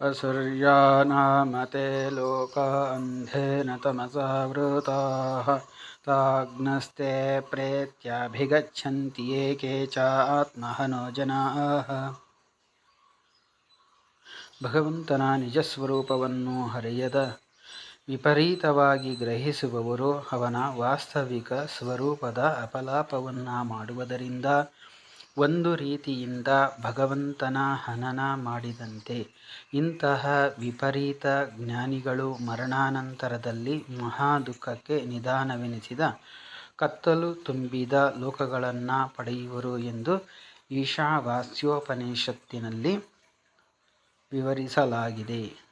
असुर्यानामते लोक अन्धेन तमसावृताः ताग्नस्ते प्रेत्याभिगच्छन्ति ये के च ಆತ್ಮಹನೋ ಜನಾಃ ಭಗವಂತನ ನಿಜ ಸ್ವರೂಪವನ್ನು ಹರಿಯದ ವಿಪರೀತವಾಗಿ ಗ್ರಹಿಸುವವರು ಅವನ ವಾಸ್ತವಿಕ ಸ್ವರೂಪದ ಅಪಲಾಪವನ್ನು ಮಾಡುವುದರಿಂದ ಒಂದು ರೀತಿಯಿಂದ ಭಗವಂತನ ಹನನ ಮಾಡಿದಂತೆ ಇಂತಹ ವಿಪರೀತ ಜ್ಞಾನಿಗಳು ಮರಣಾನಂತರದಲ್ಲಿ ಮಹಾ ದುಃಖಕ್ಕೆ ನಿಧಾನವೆನಿಸಿದ ಕತ್ತಲು ತುಂಬಿದ ಲೋಕಗಳನ್ನು ಪಡೆಯುವರು ಎಂದು ಈಶಾವಾಸ್ಯೋಪನಿಷತ್ತಿನಲ್ಲಿ ವಿವರಿಸಲಾಗಿದೆ.